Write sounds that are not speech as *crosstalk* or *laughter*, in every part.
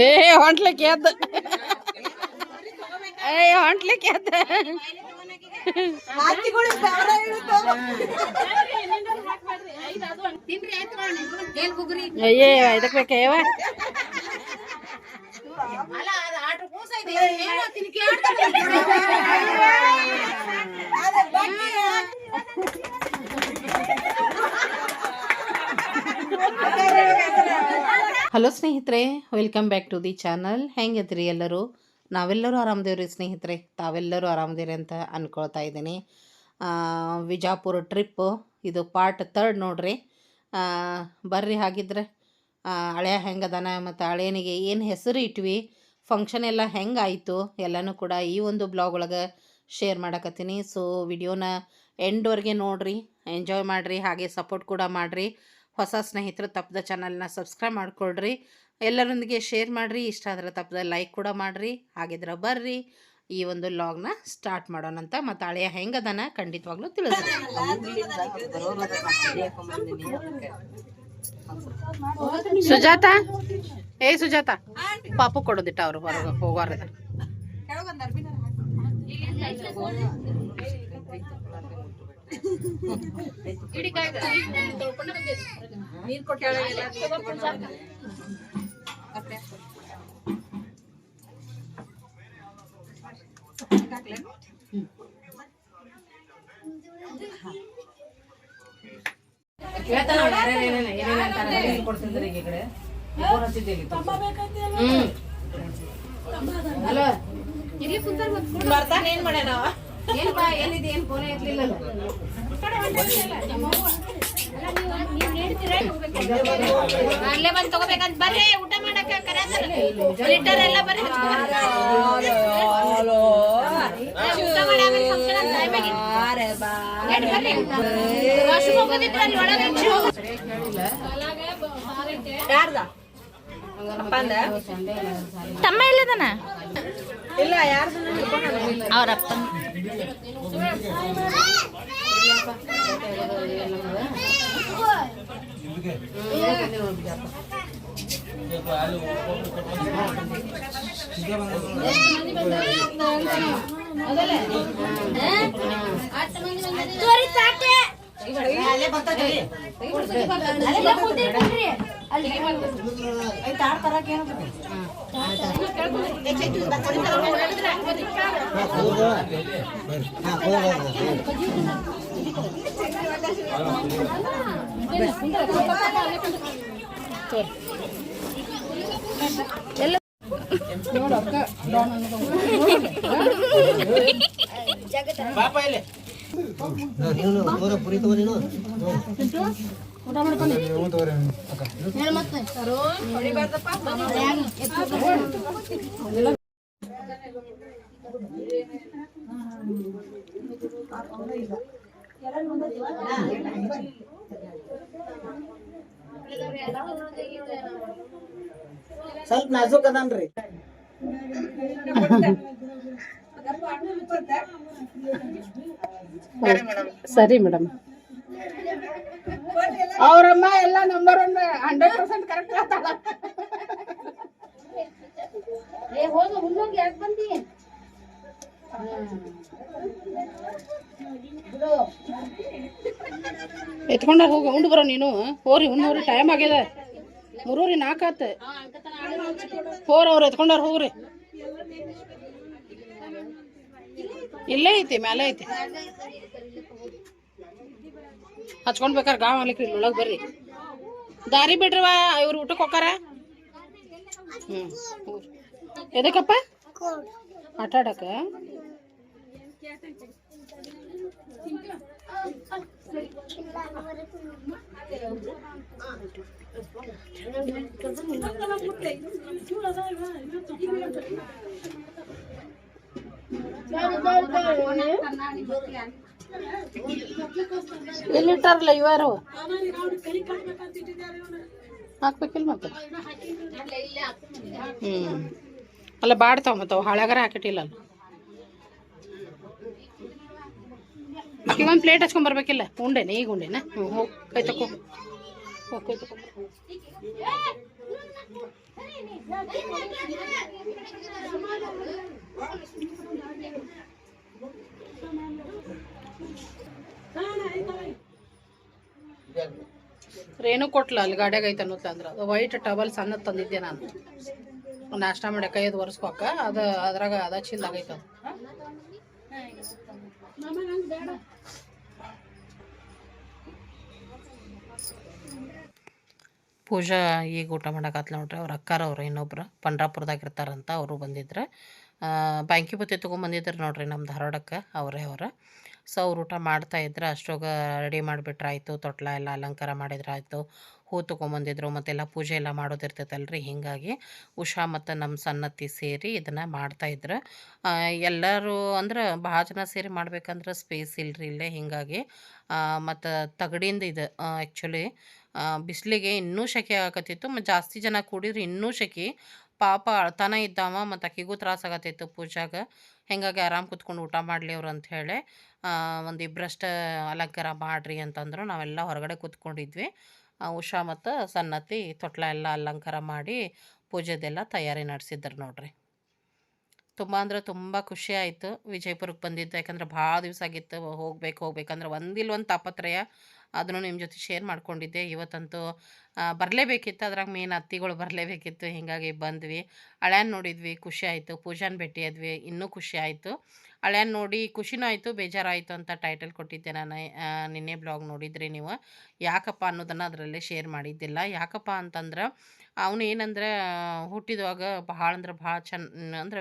ಏ ಹೊಂಟ್ಲಿಕ್ಕೆ ಎದ್ದ ಏ ಹೊಂಟ್ಲಿಕ್ಕೆ ಎದ್ದ ಅಯ್ಯೇ ಇದಕ್ಕೆ ಬೇಕೇವ ಹಲೋ ಸ್ನೇಹಿತರೆ welcome back to the channel ಹೆಂಗಿದ್ರಿ ಎಲ್ಲರೂ? ನಾವೆಲ್ಲರೂ ಆರಾಮದೇವ್ರಿ ಸ್ನೇಹಿತರೆ? ತಾವೆಲ್ಲರೂ ಆರಾಮದೇವ್ರಿ ಅಂತ ಅನ್ಕೊಳ್ತಾ ಇದ್ದೀನಿ. ವಿಜಾಪುರ ಟ್ರಿಪ್ಪು ಇದು ಪಾರ್ಟ್ ತರ್ಡ್ ನೋಡ್ರಿ. ಬರ್ರಿ ಹಾಗಿದ್ರೆ. ಹಳೆಯ ಹೆಂಗದಾನ ಮತ್ತು ಹಳೆಯನಿಗೆ ಏನು ಹೆಸರು ಇಟ್ವಿ ಫಂಕ್ಷನ್ ಎಲ್ಲ ಹೆಂಗಾಯಿತು, ಎಲ್ಲನೂ ಕೂಡ ಈ ಒಂದು ಬ್ಲಾಗ್ ಒಳಗೆ ಶೇರ್ ಮಾಡಕತ್ತೀನಿ. ಸೊ ವಿಡಿಯೋನ ಎಂಡ್ವರೆಗೆ ನೋಡ್ರಿ ಎಂಜಾಯ್ ಮಾಡಿರಿ, ಹಾಗೆ ಸಪೋರ್ಟ್ ಕೂಡ ಮಾಡಿರಿ. ಹೊಸ ಸ್ನೇಹಿತರು ತಪ್ಪದ ಚಾನಲ್ನ ಸಬ್ಸ್ಕ್ರೈಬ್ ಮಾಡ್ಕೊಳ್ರಿ. ಎಲ್ಲರೊಂದಿಗೆ ಶೇರ್ ಮಾಡಿರಿ. ಇಷ್ಟ ಆದರೆ ತಪ್ಪದ ಲೈಕ್ ಕೂಡ ಮಾಡಿರಿ. ಹಾಗಿದ್ರೆ ಬರ್ರಿ. ಈ ಒಂದು ಲಾಗ್ನ ಸ್ಟಾರ್ಟ್ ಮಾಡೋಣಂತ ಮತ್ತು ಹಳೆಯ ಹೆಂಗದನ ಖಂಡಿತವಾಗ್ಲೂ ತಿಳಿಸ್ರಿ. ಸುಜಾತ? ಏ ಸುಜಾತ? ಪಾಪು ಕೊಡೋದಿಟ್ಟ ಅವರು ಹೊರಗೆ ಹೋಗೋರದ ಹಲೋ ಬರ್ತಾನೆ ಏನ್ ಮಾಡ್ಯಾನ ಎಲ್ಲಿದೆ ಏನು ಫೋನ್ ಎತ್ತಲಿಲ್ಲಲ್ಲ ಅಲ್ಲೇ ಬಂದ್ ತಗೋಬೇಕಂತ ಬರ್ರಿ ಊಟ ಮಾಡಕ ಲಿಟರ್ ಎಲ್ಲ ಬರ್ರಿ ಊಟ ಮಾಡಿ ತಮ್ಮ function ಅಂತ time ಆಗಿತ್ತು. ಅಲ್ಲಿ ಬರ್ರಿ? washroom ತಮ್ಮ ಇಲ್ಲದನ ಇಲ್ಲ ಯಾರ್ದು ಅವ್ರಪ್ಪ ಸ್ವಲ್ಪ ನಾಜೂಕ್ ಅದಾನ್ರಿ ಸರಿ ಮೇಡಮ್ ಅವ್ರಮ್ಮ ಎಲ್ಲ number one hundred percent correct ಆಗ್ತಾಳ ಎತ್ಕೊಂಡ ಹೋಗಿ ಉಂಡು ಬರೋ ನೀನು. ಹೋರಿ ಉಣ್ಣೋರಿ ಟೈಮ್ ಆಗ್ಯದ ಮೂರೂರಿ ನಾಲ್ಕಾತ ಹೋರ್ ಅವ್ರು ಎತ್ಕೊಂಡಾರ ಹೋಗ್ರಿ. ಇಲ್ಲೇ ಐತಿ. ಮ್ಯಾಲೆ ಐತಿ. ಹಚ್ಕೊಂಡ್ ಬೇಕಾರೆ ಗಾವ್ ಆಗ್ಲಿಕ್ರಿ ಇಲ್ಲಿ ಒಳಗ್ ಬರ್ರಿ. ದಾರಿ ಬಿಡ್ರವ ಇವ್ರು ಊಟಕ್ಕೆ ಹೋಗಾರ ಹ್ಮ್, ಹೋಗ್ರಿ. ಎದಕ್ಕಪ್ಪ? ಆಟ ಆಡಕ ಎಲ್ಲಿಟ್ಟಾರಲ್ಲ ಇವರು? ಹಾಕ್ಬೇಕಿಲ್ಲ ಮತ್ತೆ? ಹ್ಮ್. ಅಲ್ಲ ಬಾಡ್ತಾವ ಮತ್ತೆ, ಅವು ಹಳಗಾರ ಹಾಕಿಟ್ಟಿಲ್ಲ ಒಂದು ಪ್ಲೇಟ್ ಹಚ್ಕೊಂಡ್ ಬರ್ಬೇಕಿಲ್ಲ? ಉಂಡೆನ, ಈಗ ಉಂಡೆನ? ಹ್ಞೂ ಹೋಗಿ, ಕೈ ತಕೋ. ರೇಣು ಕೊಟ್ಲ ಅಲ್ಲಿ ಗಾಡ್ಯಾಗ ಐತೆ ಅನ್ನೋತ್ಲ ಅಂದ್ರೆ ಅದು ವೈಟ್ ಟವಲ್ ಸಣ್ಣ ತಂದಿದ್ದೆ ನಾನು. ನಾಷ್ಟ ಮಾಡಕ್ಕೆ ಐದು ಒರೆಸ್ಕೊಕ್ಕ ಅದು ಅದ್ರಾಗ ಅದ ಚೀಲ್ದಾಗ ಐತೆ ಅದು. ಪೂಜಾ ಈಗ ಊಟ ಮಾಡಕತ್ಲ ನೋಡ್ರಿ, ಅವ್ರ ಅಕ್ಕಾರವ್ರು ಇನ್ನೊಬ್ರು ಪಂಡ್ರಾಪುರದಾಗ ಇರ್ತಾರಂತ ಅವರು ಬಂದಿದ್ರೆ. ಬ್ಯಾಂಕಿ ಬತ್ತಿ ತೊಗೊಂಬಂದಿದ್ರು ನೋಡ್ರಿ ನಮ್ಮ ಧಾರವಾಡಕ್ಕೆ ಅವರೇ ಅವ್ರ. ಸೊ, ಅವ್ರು ಊಟ ಮಾಡ್ತಾ ಇದ್ರು ಅಷ್ಟೊಗ ರೆಡಿ ಮಾಡಿಬಿಟ್ರಾಯ್ತು. ತೊಟ್ಲ ಎಲ್ಲ ಅಲಂಕಾರ ಮಾಡಿದ್ರಾಯ್ತು. ಹೂ ತೊಗೊಂಬಂದಿದ್ರು, ಮತ್ತೆಲ್ಲ ಪೂಜೆ ಎಲ್ಲ ಮಾಡೋದಿರ್ತೈತಲ್ರಿ. ಹೀಗಾಗಿ ಉಷಾ ಮತ್ತು ನಮ್ಮ ಸನ್ನತಿ ಸೇರಿ ಇದನ್ನು ಮಾಡ್ತಾಯಿದ್ರು ಎಲ್ಲರೂ ಅಂದ್ರೆ ಭಾಳ ಜನ ಸೇರಿ ಮಾಡ್ಬೇಕಂದ್ರೆ ಸ್ಪೇಸ್ ಇಲ್ಲರಿ ಇಲ್ಲೇ. ಹೀಗಾಗಿ ಮತ್ತು ತಗಡಿಂದ ಇದು ಆ್ಯಕ್ಚುಲಿ ಬಿಸಿಲಿಗೆ ಇನ್ನೂ ಸೆಕೆ ಆಗತ್ತಿತ್ತು ಮತ್ತು ಜಾಸ್ತಿ ಜನ ಕೂಡಿದ್ರೆ ಇನ್ನೂ ಸೆಕೆ ಪಾಪ ಅಳ್ತಾನ ಇದ್ದಾವ, ಮತ್ತು ಆಕಿಗೂ ತ್ರಾಸ ಆಗತ್ತಿತ್ತು ಪೂಜಾಗ. ಹೀಗಾಗಿ ಆರಾಮ್ ಕುತ್ಕೊಂಡು ಊಟ ಮಾಡಲಿ ಅವ್ರು ಅಂಥೇಳಿ ಒಂದು ಇಬ್ಬರಷ್ಟೇ ಅಲಂಕಾರ ಮಾಡಿರಿ ಅಂತಂದ್ರು ನಾವೆಲ್ಲ ಹೊರಗಡೆ ಕೂತ್ಕೊಂಡಿದ್ವಿ. ಉಷಾ ಮತ್ತು ಸನ್ನತಿ ತೊಟ್ಲ ಎಲ್ಲ ಅಲಂಕಾರ ಮಾಡಿ ಪೂಜೆದೆಲ್ಲ ತಯಾರಿ ನಡೆಸಿದ್ರು ನೋಡ್ರಿ. ತುಂಬ ಅಂದರೆ ತುಂಬ ಖುಷಿ ಆಯಿತು ವಿಜಯಪುರಕ್ಕೆ ಬಂದಿದ್ದು. ಯಾಕಂದ್ರೆ ಭಾಳ ದಿವಸ ಆಗಿತ್ತು ಹೋಗ್ಬೇಕು ಹೋಗ್ಬೇಕಂದ್ರೆ ಒಂದಿಲ್ಲ ಒಂದು ತಾಪತ್ರಯ ಅದನ್ನು ನಿಮ್ಮ ಜೊತೆ ಶೇರ್ ಮಾಡ್ಕೊಂಡಿದ್ದೆ. ಇವತ್ತಂತೂ ಬರಲೇಬೇಕಿತ್ತು. ಅದ್ರಾಗ ಮೇನ್ ಅತ್ತಿಗಳು ಬರಲೇಬೇಕಿತ್ತು. ಹೀಗಾಗಿ ಬಂದ್ವಿ. ಹಳೆಯನ್ನು ನೋಡಿದ್ವಿ. ಖುಷಿ ಆಯಿತು. ಪೂಜಾನ್ ಭೇಟಿಯಾದ್ವಿ ಇನ್ನೂ ಖುಷಿ ಆಯಿತು. ಹಳ್ಯಾನ್ ನೋಡಿ ಖುಷಿನೂ ಆಯಿತು ಬೇಜಾರಾಯಿತು ಅಂತ ಟೈಟಲ್ ಕೊಟ್ಟಿದ್ದೆ ನಾನು. ನಿನ್ನೆ ಬ್ಲಾಗ್ ನೋಡಿದ್ರಿ ನೀವು. ಯಾಕಪ್ಪ ಅನ್ನೋದನ್ನು ಅದರಲ್ಲೇ ಶೇರ್ ಮಾಡಿದ್ದಿಲ್ಲ. ಯಾಕಪ್ಪ ಅಂತಂದ್ರೆ ಅವನು ಏನಂದ್ರೆ ಹುಟ್ಟಿದವಾಗ ಭಾಳ ಅಂದ್ರೆ ಭಾಳ ಚೆನ್ನ ಅಂದ್ರೆ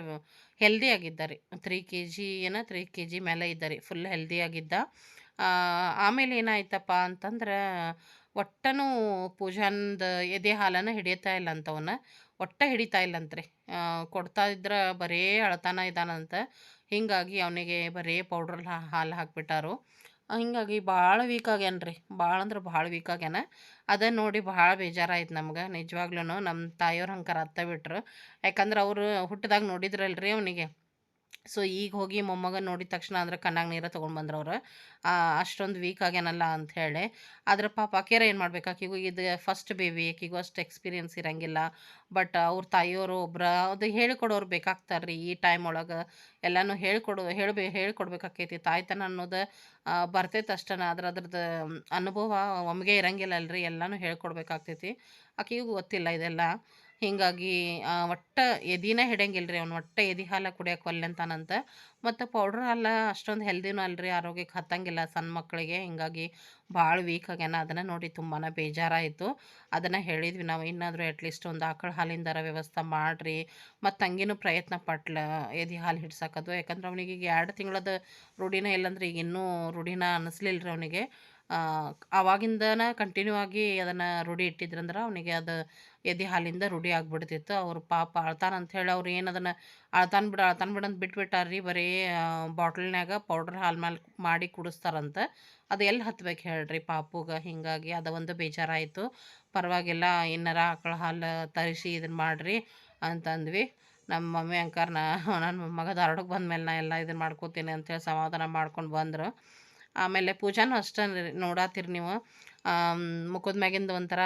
ಹೆಲ್ದಿ ಆಗಿದ್ದಾರೆ ತ್ರೀ ಕೆ ಜಿ ಏನೋ ತ್ರೀ ಕೆ ಜಿ ಮೇಲೆ ಇದ್ದಾರೆ ಫುಲ್ ಹೆಲ್ದಿ ಆ, ಆಮೇಲೆ ಏನಾಯ್ತಪ್ಪ ಅಂತಂದ್ರೆ ಒಟ್ಟನೂ ಪೂಜಾನ್ದ ಎದೆ ಹಾಲನ್ನು ಹಿಡಿಯತ್ತಾ ಇಲ್ಲ ಅಂತವನ್ನ ಒಟ್ಟ ಹಿಡಿತಾ ಇಲ್ಲಂತ್ರಿ. ಕೊಡ್ತಾ ಇದ್ರೆ ಬರೇ ಅಳ್ತಾನ ಇದ್ದಾನಂತ ಹಿಂಗಾಗಿ ಅವನಿಗೆ ಬರೇ ಪೌಡ್ರ್ ಹಾಲು ಹಾಕ್ಬಿಟ್ಟಾರು. ಹೀಗಾಗಿ ಭಾಳ ವೀಕ್ ಆಗ್ಯಾನ್ರಿ. ಭಾಳ ಅಂದ್ರೆ ಭಾಳ ವೀಕ್ ಆಗ್ಯಾನ. ಅದನ್ನು ನೋಡಿ ಭಾಳ ಬೇಜಾರಾಯ್ತು ನಮ್ಗೆ. ನಿಜವಾಗ್ಲೂ ನಮ್ಮ ತಾಯಿಯವ್ರು ಹಂಗಾರ ಅತ್ತ ಬಿಟ್ರು. ಯಾಕಂದ್ರೆ ಅವರು ಹುಟ್ಟಿದಾಗ ನೋಡಿದ್ರಲ್ರಿ ಅವನಿಗೆ. ಸೊ, ಈಗ ಹೋಗಿ ಮೊಮ್ಮಗ ನೋಡಿದ ತಕ್ಷಣ ಅಂದ್ರೆ ಕಣ್ಣಾಗ ನೀರ ತೊಗೊಂಡು ಬಂದ್ರು ಅವ್ರು ಅಷ್ಟೊಂದು ವೀಕ್ ಆಗ್ಯಾನಲ್ಲ ಅಂತ ಹೇಳಿ. ಆದ್ರೆ ಪಾಪ ಆಕೆರ ಏನು ಮಾಡ್ಬೇಕು? ಆಕೆಗೂ ಇದು ಫಸ್ಟ್ ಬೇಬಿ ಆಕೆಗೂ ಅಷ್ಟು ಎಕ್ಸ್ಪೀರಿಯನ್ಸ್ ಇರಂಗಿಲ್ಲ. ಬಟ್ ಅವ್ರ ತಾಯಿಯವರು ಒಬ್ರ, ಅದು ಹೇಳಿಕೊಡೋರು ಬೇಕಾಗ್ತಾರೆ ರೀ ಈ ಟೈಮ್ ಒಳಗೆ. ಎಲ್ಲನೂ ಹೇಳ್ಕೊಡು, ಹೇಳ್ಬೇ ಹೇಳ್ಕೊಡ್ಬೇಕಾಕೈತಿ ತಾಯ್ತನ ಅನ್ನೋದು ಬರ್ತೈತೆ ಅಷ್ಟನ. ಆದ್ರೆ ಅದ್ರದ್ದು ಅನುಭವ ಒಮ್ಗೆ ಇರಂಗಿಲ್ಲ ಅಲ್ರಿ ಎಲ್ಲನೂ ಹೇಳ್ಕೊಡ್ಬೇಕಾಗ್ತೈತಿ. ಆಕೆಗೂ ಗೊತ್ತಿಲ್ಲ ಇದೆಲ್ಲ. ಹೀಗಾಗಿ ಒಟ್ಟು ಎದಿನ ಹಿಡಂಗಿಲ್ಲ ರೀ ಅವ್ನು, ಒಟ್ಟು ಎದಿ ಹಾಲು ಕುಡಿಯೋಕೆ ಒಲ್ಲೆಂತಾನಂತ. ಮತ್ತು ಪೌಡ್ರ್ ಹಾಲು ಅಷ್ಟೊಂದು ಹೆಲ್ದಿನೂ ರೀ ಆರೋಗ್ಯಕ್ಕೆ ಹತ್ತಂಗಿಲ್ಲ ಸಣ್ಣ ಮಕ್ಕಳಿಗೆ ಹಿಂಗಾಗಿ ಭಾಳ ವೀಕ್ ಆಗ್ಯಾನ, ಅದನ್ನು ನೋಡಿ ತುಂಬಾ ಬೇಜಾರಾಯಿತು. ಅದನ್ನು ಹೇಳಿದ್ವಿ ನಾವು, ಇನ್ನಾದರೂ ಅಟ್ಲೀಸ್ಟ್ ಒಂದು ಆಕಳ ಹಾಲಿಂದರ ವ್ಯವಸ್ಥೆ ಮಾಡಿರಿ. ಮತ್ತು ತಂಗಿನೂ ಪ್ರಯತ್ನ ಪಟ್ಲ ಎದಿ ಹಾಲು ಹಿಡ್ಸಕ್ಕದು ಯಾಕಂದ್ರೆ ಅವನಿಗೆ ಈಗ ಎರಡು ತಿಂಗಳದ ರೂಢಿನ ಇಲ್ಲಂದ್ರೆ ಈಗ ಇನ್ನೂ ರೂಢಿನ ಅನ್ನಿಸ್ಲಿಲ್ಲ ರೀ ಅವನಿಗೆ. ಆವಾಗಿಂದನ ಕಂಟಿನ್ಯೂ ಆಗಿ ಅದನ್ನು ರೂಢಿ ಇಟ್ಟಿದ್ರಂದ್ರೆ ಅವನಿಗೆ ಅದು ಎದೆ ಹಾಲಿಂದ ರೂಢಿ ಆಗಿಬಿಡ್ತಿತ್ತು. ಅವ್ರು ಪಾಪ ಅಳ್ತಾನ ಅಂತ ಹೇಳಿ ಅವ್ರು ಏನು ಅದನ್ನು ಅಳ್ತಾನ ಬಿಡು, ಅಳ್ತಾನ ಬಿಡಂತ ಅಂತ ಬಿಟ್ಬಿಟ್ಟಾರ್ರಿ, ಬರೀ ಬಾಟಲ್ನ್ಯಾಗ ಪೌಡ್ರ್ ಹಾಲು ಮೇಲೆ ಮಾಡಿ ಕುಡಿಸ್ತಾರಂತ. ಅದು ಎಲ್ಲಿ ಹತ್ಬೇಕು ಹೇಳ್ರಿ ಪಾಪುಗೆ, ಹಿಂಗಾಗಿ ಅದು ಒಂದು ಬೇಜಾರಾಯಿತು. ಪರವಾಗಿಲ್ಲ, ಏನಾರ ಆಕಳ ಹಾಲು ತರಿಸಿ ಇದನ್ನು ಮಾಡಿರಿ ಅಂತಂದ್ವಿ. ನಮ್ಮ ಮಮ್ಮಿ ಅಂಕಾರ ನಾ ನನ್ನ ಮಗ ಧಾರವಾಡಕ್ಕೆ ಬಂದಮೇಲೆ ನಾ ಎಲ್ಲ ಇದನ್ನು ಮಾಡ್ಕೋತೀನಿ ಅಂತೇಳಿ ಸಮಾಧಾನ ಮಾಡ್ಕೊಂಡು ಬಂದರು. ಆಮೇಲೆ ಪೂಜಾನೂ ಅಷ್ಟೇ ನೋಡಾತಿರಿ ನೀವು. ಮುಖದ ಮ್ಯಾಗಿಂದ ಒಂಥರ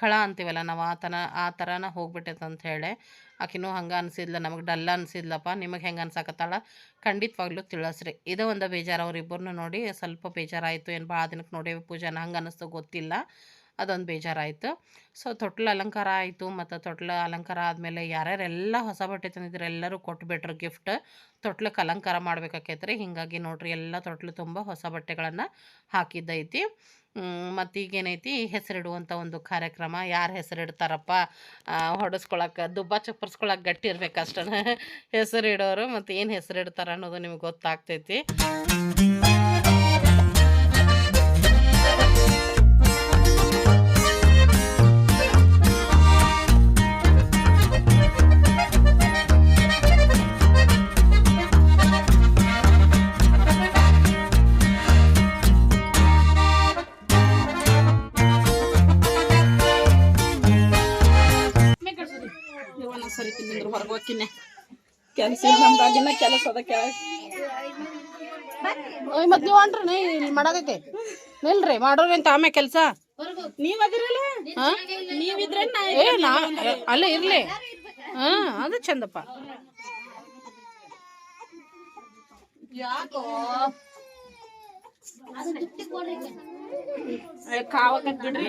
ಕಳ ಅಂತೀವಲ್ಲ ನಾವು ಆ ಥರ ಆ ಥರನ ಹೋಗ್ಬಿಟ್ಟೈತೆ ಅಂತ ಹೇಳಿ. ಆಕಿನೂ ಹಂಗೆ ಅನಿಸಿದ್ಲ, ನಮಗೆ ಡಲ್ಲ ಅನಿಸಿದ್ಲಪ್ಪ, ನಿಮಗೆ ಹೆಂಗೆ ಅನ್ಸಾಕತ್ತಾಳ? ಖಂಡಿತವಾಗ್ಲೂ ತಿಳಿಸ್ರಿ. ಇದೇ ಒಂದು ಬೇಜಾರು ಅವ್ರಿಬ್ಬರನ್ನೂ ನೋಡಿ ಸ್ವಲ್ಪ ಬೇಜಾರಾಯಿತು, ಏನು ಭಾಳ ದಿನಕ್ಕೆ ನೋಡಿ ಪೂಜಾನ ಹಂಗೆ ಅನ್ನಿಸ್ತು ಗೊತ್ತಿಲ್ಲ. ಅದೊಂದು ಬೇಜಾರಾಯಿತು. ಸೊ, ತೊಟ್ಲು ಅಲಂಕಾರ ಆಯಿತು. ಮತ್ತು ತೊಟ್ಲು ಅಲಂಕಾರ ಆದಮೇಲೆ ಯಾರ್ಯಾರೆಲ್ಲ ಹೊಸ ಬಟ್ಟೆ ತಂದಿದ್ರು ಎಲ್ಲರೂ ಕೊಟ್ಬಿಟ್ರು ಗಿಫ್ಟ್. ತೊಟ್ಲಕ್ಕೆ ಅಲಂಕಾರ ಮಾಡ್ಬೇಕಾಕೈತ್ರಿ. ಹೀಗಾಗಿ ನೋಡ್ರಿ, ಎಲ್ಲ ತೊಟ್ಲು ತುಂಬ ಹೊಸ ಬಟ್ಟೆಗಳನ್ನು ಹಾಕಿದ್ದೈತಿ. ಮತ್ತು ಈಗೇನೈತಿ ಹೆಸರಿಡುವಂಥ ಒಂದು ಕಾರ್ಯಕ್ರಮ. ಯಾರು ಹೆಸರಿಡ್ತಾರಪ್ಪ? ಹೊಡೆಸ್ಕೊಳಕ್ಕೆ ದುಬ್ಬ ಚಪ್ಪರ್ಸ್ಕೊಳಕ್ಕೆ ಗಟ್ಟಿ ಇರ್ಬೇಕು ಅಷ್ಟೇ *laughs* ಹೆಸರಿಡೋರು ಮತ್ತು ಏನು ಹೆಸರಿಡ್ತಾರೆ ಅನ್ನೋದು ನಿಮ್ಗೆ ಗೊತ್ತಾಗ್ತೈತಿ. ಕೆಲಸ ನಮ್ದಾಗಿನ ಕೆಲಸ ಅದ ಕೆಳಗೆ ಓಯ್ ಮತ್ತೆ ನೀವು ಅಂಟ್ರಿ ಇಲ್ಲಿ ಮಾಡಾಕೈತೆ ನಿಲ್ರಿ ಮಾಡೋರಿ ಅಂತ ಆಮೇಲೆ ಕೆಲಸ? ನೀವ್ ಅದಿರಲ್ಲ? ನೀವಿದ್ರೆ ನಾ ಏ ನಾ ಅಲ್ಲ ಇರ್ಲಿ. ಹಾ ಅದು ಚಂದಪ್ಪ. ಕಾವಕತ್ ಬಿಡ್ರಿ.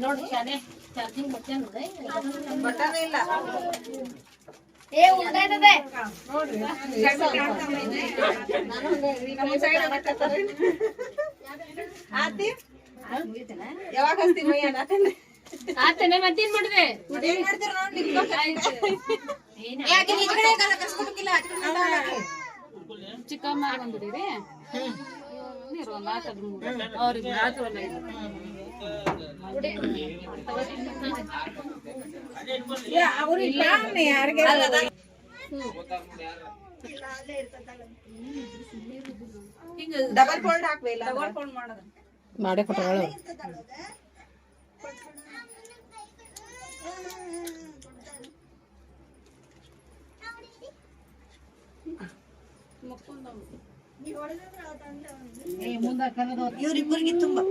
ನೋಡಿ ಶಾನೆ ಚಾರ್ಜಿಂಗ್ ಬಟನ್ ಏ ಉಂಟಾಯ್ತದೆ ಯಾವಾಗ ಆತನೆ ಮತ್ತೇನ್ ಮಾಡಿದೆ? ಚಿಕ್ಕಮ್ಮ ಅವ್ರಿಗೆ. ಡಬಲ್ ಫೋಲ್ಡ್ ಹಾಕ್ಬೇಲ್ಲ ಡಬಲ್ ಫೋಲ್ಡ್ ಮಾಡೋದು ಮಾಡೇ ಕೊಟ್ಟಗಳು ಇವ್ರಿಬ್ಬರಿಗೆ ತುಂಬಾ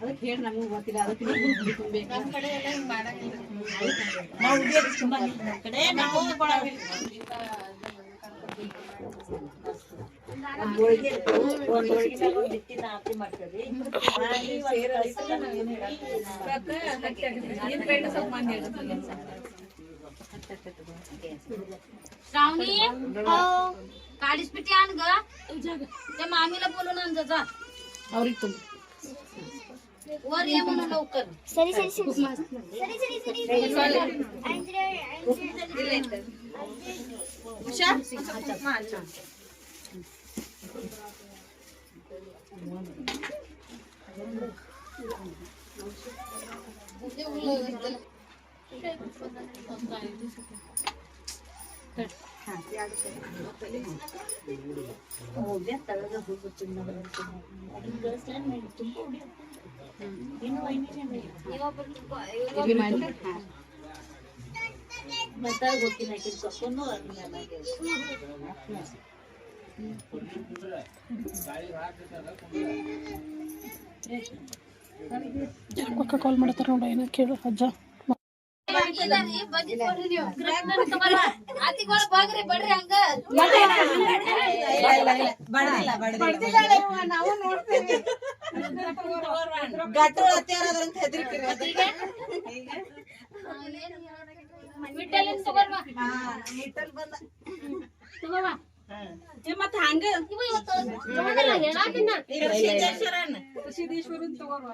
ಅದಕ್ಕೆ ಹೇಳಿ ನಮಗೂ ಗೊತ್ತಿಲ್ಲ ಅದಕ್ಕೆ ನೀವು ಹುಡುಗಿ ತುಂಬೇಕು ನಾವು ಉಡಿಯೋದು ತುಂಬಾ ಕಡೆ ನಾವು श्रावणी हो. काळीच पिठी आण ग. त्या मामीला बोलून आण जा वर ये म्हणून लवकर. सरी सरी सरी. सरी सरी सरी सरी ಬಗ್ಗಿಸ್ಕೊಡ್ರಿ ನೀವು. ಕಾಲ್ ಮಾಡ್ತಾರ ನೋಡಿ ಬಾಗ್ರಿ ಕೇಳು ಹಂಗ ನಾವು ನೋಡ್ತೇವೆ. ಗಟ್ಟು ಅತ್ಯಾರದಂತ ಹೆದರ್ಕಿರಿ ತಗೋರ್ವಾ. ತಗೋವಾ ಮತ್ತ ಹಂಗ? ತಗೋರ್ವಾ.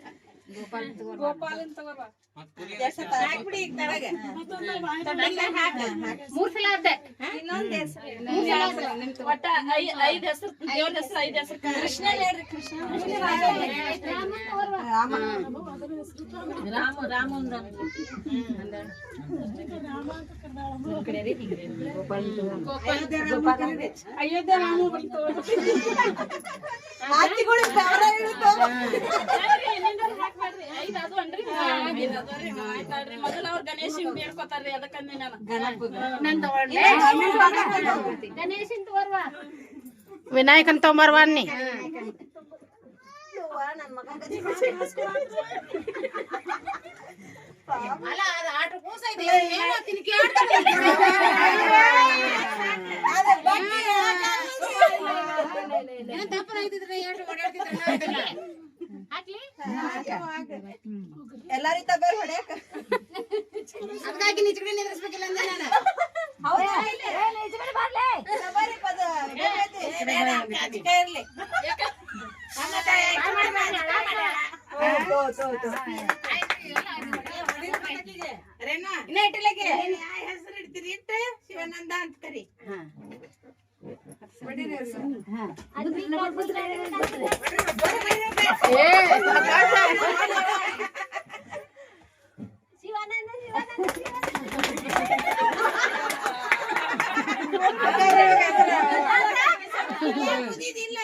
ಗೋಪಾಲನ್ ತಳಗ. ಮೂರ್ ಸಲ ಆದ್ದೆ. ಒಟ್ಟ ಐದ್ ಹೆಸರು ದೇವ್ರ ಹೆಸರು ಐದ್ ಹೆಸರು. ಕೃಷ್ಣ ಹೇಳ್ರಿ ಕೃಷ್ಣ ತಗೋರ್ವಾ. ರಾಮ ರಾಮ ಅಂದ ಅಯೋಧ್ಯ ರಾಮ ಹಾಕ್ಬೇಡ್ರಿ ಮೊದಲ ಅವ್ರ ಗಣೇಶ ಬೇಡ್ಕೊತಾರ್ರಿ ಅದಕ್ಕಂದೆ ನಾನು. ಗಣೇಶನ್ ತೋರ್ವ. ವಿನಾಯಕನ್ ತೊಂಬರ್ವ ಅನ್ನಿ. ಹಾಕ್ಲಿ ಎಲ್ಲಾರಿ ತಗೋರ್ ಹೊಡ್ಯಾಕ ತಗೋರಿ ಪದ ಇರ್ಲಿ ತೋ ತೋ ತೋ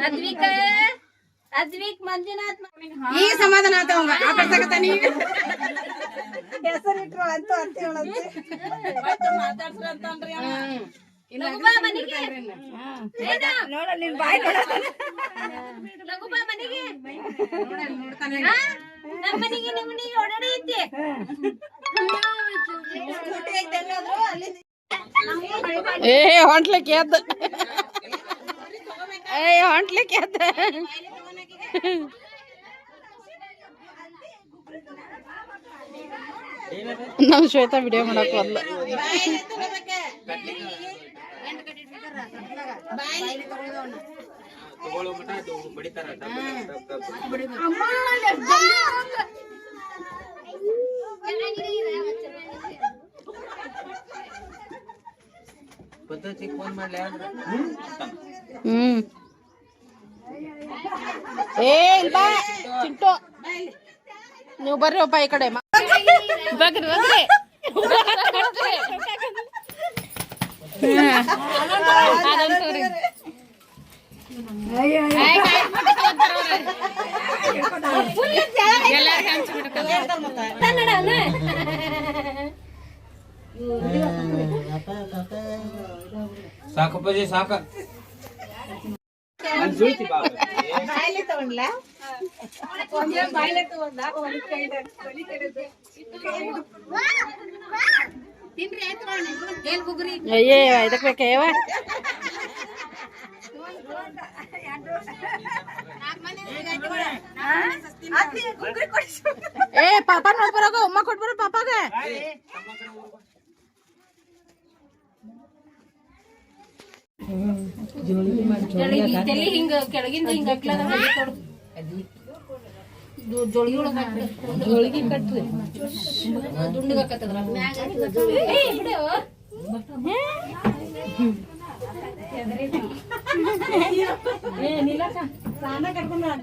ಅದ್ವಿಕ ಅದ್ವಿಕ್ ಮಂಜುನಾಥ್ ಈ ಸಮಾಧಾನ ಆತವಂಗ ಆ ಕಡೆ ಈಗ ಹೆಸರು ಇಟ್ರು ಅಂತ ಅಂತ ಹೇಳಂತೆ ಮಾತಾಡ್ಸ್ರಂತನ್ರಿ ಲಘುಬಾ ಮನೆಗೆ ನೋಡ ನಿನ್ ಬಾಯ್ ಏ ಹೊಂಟ್ಲಿಕ್ಕೆ ಎದ್ದ ಏ ಹೊಂಟ್ಲಿಕ್ಕೆ ಎದ್ದ ನಮ್ ಶ್ವೇತಾ ವಿಡಿಯೋ ಮಾಡಕ್ ಬರಲ್ಲ ಹ್ಮ್ ಏ ಇಲ್ ಬಾ ಚಿಂಟು ನೀವು ಬರ್ರಿ ಒಬ್ಬ ಈ ಕಡೆ ಮ- ಬಗ್ರಿ ಬಗ್ರಿ ಸಾಕಪ್ಪಾಜಿ ಸಾಕ ಬಾಯ್ಲೆ ತಗೊಂಡ್ಲಾ ಒಂದೇ ಬಾಯ್ಲೆ ತಗೊಂಡ ಇದಕ್ಕೆ ಅಯ್ಯೇ ಇದಕ್ ಬೇಕೇವ ಅತ್ತಿ ಕುಂಕುರಿ ಕೊಡ್ಸು. ಏ ಪಾಪ ನೋಡ್ಬರಾಗ ಉಮ್ಮ ಕೊಟ್ಬರ ಪಾಪಾಗ. ಹಿಂಗ ಕೆಳಗಿಂದ ಹಿಂಗ ಜೋಳಿಗೆ ಕಟ್ರಿ. ದುಂಡಿಗೆ ಹಾಕತ್ತದ್ರ ಸಾನ ಕರ್ಕೊಂಡ್